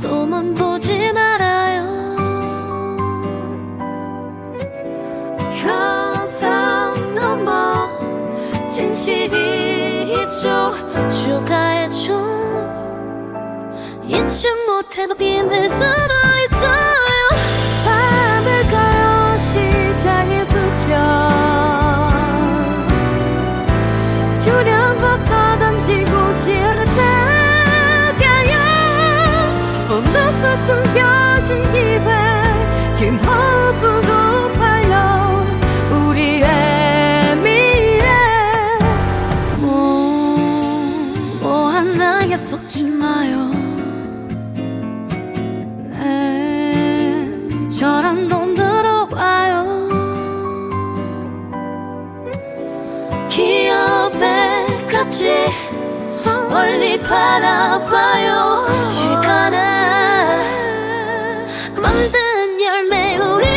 바도만 보지 말아요. 현상 넘어 진실이 있죠. 축하해 줘. 잊지 못해도 빛내 숨어 숨겨진 기회 긴 호흡으로 팔려 우리의 미래. 뭐, 뭐 하나에 속지 마요. 네, 저런 돈 들어와요. 기업에 같이 멀리 바라봐요 잠든 열매 우리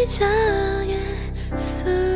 이장의 수